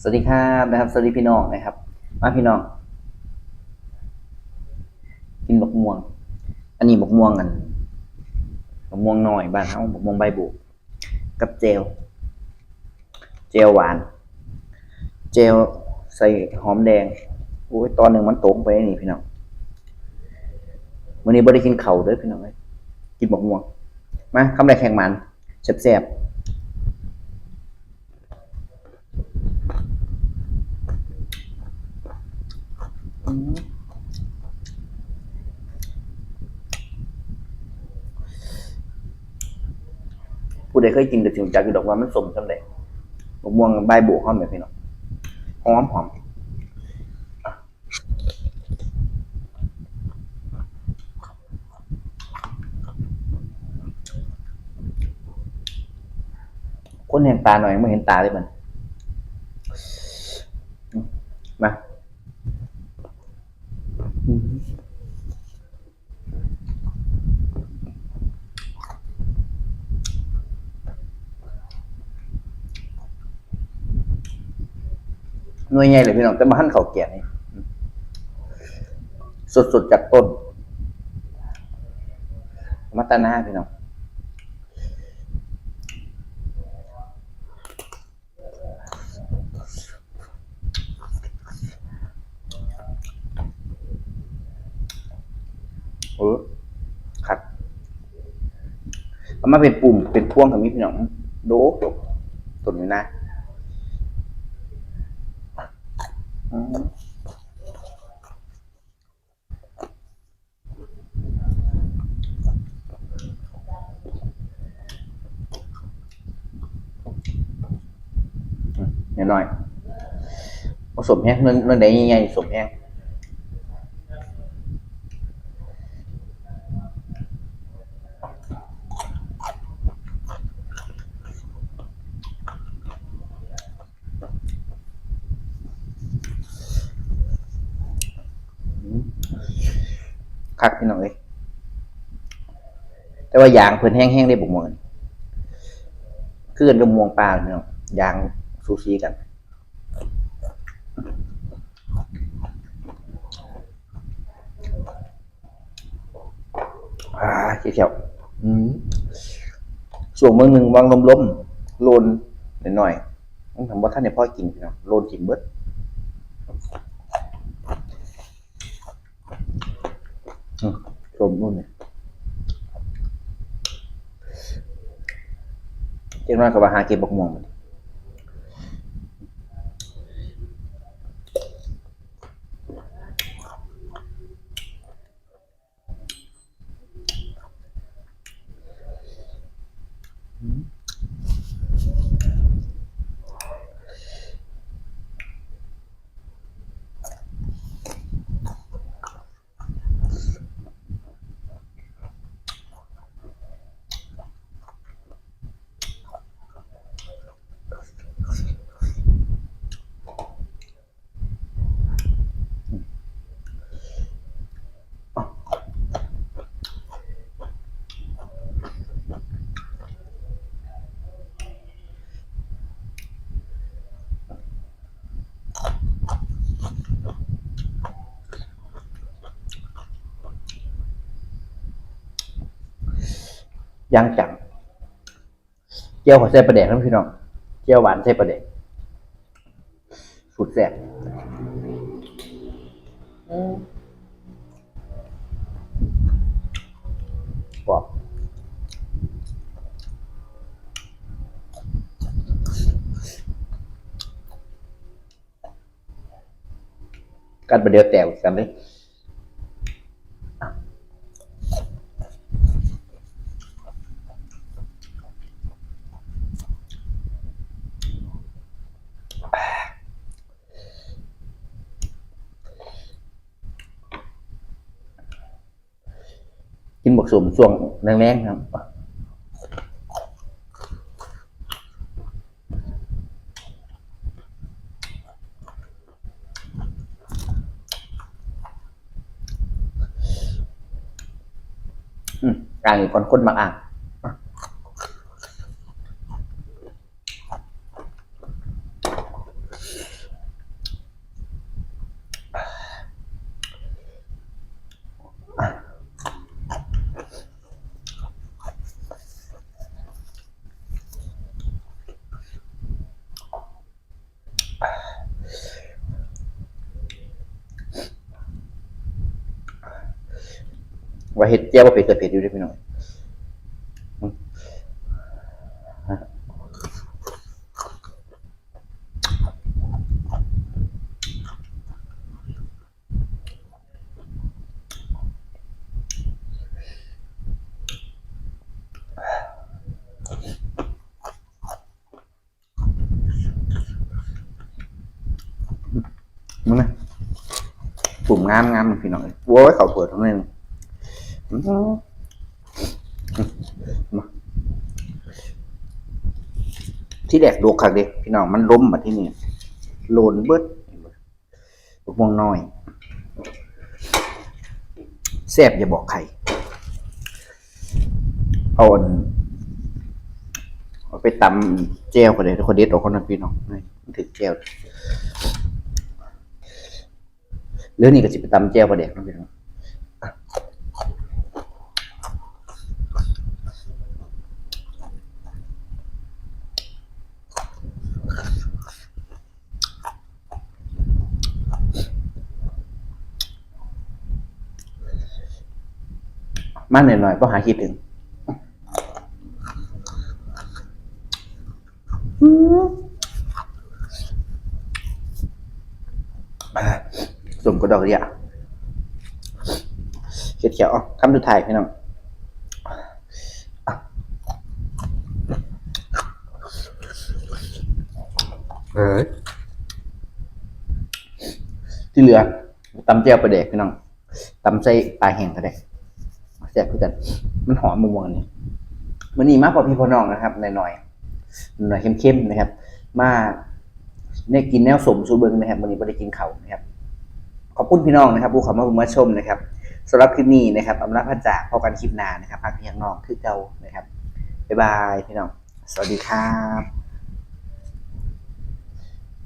สวัสดีครับนะครับ สวัสดีพี่น้องนะครับ มาพี่น้อง กินบกม่วง อันนี้บกม่วงกันบกม่วงหน่อยบ้านเขาบกม่วงใบบุกกับเจล เจลหวาน เจลใส่หอมแดงโอ้ยตอนหนึ่งมันตกไปนี่พี่น้องวันนี้บ่ได้กินเข่าด้อพี่น้องเอ้ยกินบกม่วงมาคำแรกแข่งมันแซ่บๆ ผู้ใดเคยกินก็สิรู้จักอยู่ดอกว่ามันสมจังได๋มะม่วงใบบุกหอมแบบพี่น้องหอมหอมคนเห็นตาหน่อยไม่เห็นตาเลยมันอืมมาอืมห น่วยใหญ่เลยพี่น้องแต่มาหั่นเขาวแกงนี่อืมสดๆจากต้น มัตนาพี่น้องเออครับเอามาเป็นปุ่มเป็นพวงกับมีพี่น้อง โดกดกต้นอยู่นะอืมอืม เดี๋ยวหน่อยผสมแห้งเนื้อเนื้อใดใหญ่ๆสมแห้ง คักพี่น้องเอ้ยแต่ว่ายางเพิ่นแห้งๆได้บุกมวงกันคือกันกับมวงปลาพี่น้องยางซูซีกันอ่าเขียวๆอืมส่วนเมืองหนึ่งวางลมๆโลนหน่อยๆต้องทำว่าท่านในพ่อกินพี่น้องโลนกินเบิด อืมชมนู่นเนี่ยเจ้าน้อยกับว่าหาเก็บบกม่วง ย่างจังเจียวขอใส่ประเด็กนะพี่น้องเจียวหวานใส่ประเด็กสุดแซ่บกรอบกันประเดี๋ยวแตกกันเลย กินบกสมช่วงแรงๆครับอืมอ่างอีกคนคนมากอ่าง ว่าเห็ดแจ่วว่าเผ็ดแต่เผ็ดอยู่ด้วยพี่น้องอืมฮะมึงนะปุ่มงามงามๆพี่น้องเอ้ยโว้ยเขาเปิดทั้งนั้นอืมมา ที่แดกดกคักเด็พี่น้องมันล้มมาที่นี่โลนเบิดลูกม่วงน้อยแซบอย่าบอกใครเอาอันเอาไปตำแจวก็ได้คนเด็ดออกคนนั้นพี่น้องนี่ถึงแจวเรื่องนี้ก็สิไปตำแจวประเด็กน้องพี่น้อง มากหน่อยๆก็หาคิดถึงอืมอ่าสมกระดอกเดียเขียวเขียวๆอะคำสุดท้ายพี่น้องอะเอ้ยที่เหลือตำเจียวปลาเด็กพี่น้องตำใส่ปลาแห้งก็ได้ แซ่คือนมันหอมมุมมองอันนี้มันนี่มากกว่าพี่พอน้องนะครับหน่อยๆหน่อยเข้มๆนะครับ มาเนี่ยกินแนวสมสูเบิงนะครับวันนี้ไม่ได้กินเขานะครับ ขอบคุณพี่น้องนะครับผู้เข้ามาเบิ่งมาชมนะครับสำหรับคลิปนี้นะครับอำนาจพระจากพอกันคลิปหน้านะครับพักเพียงน้องคือเก่านะครับบ๊ายบายพี่น้อง สวัสดีครับ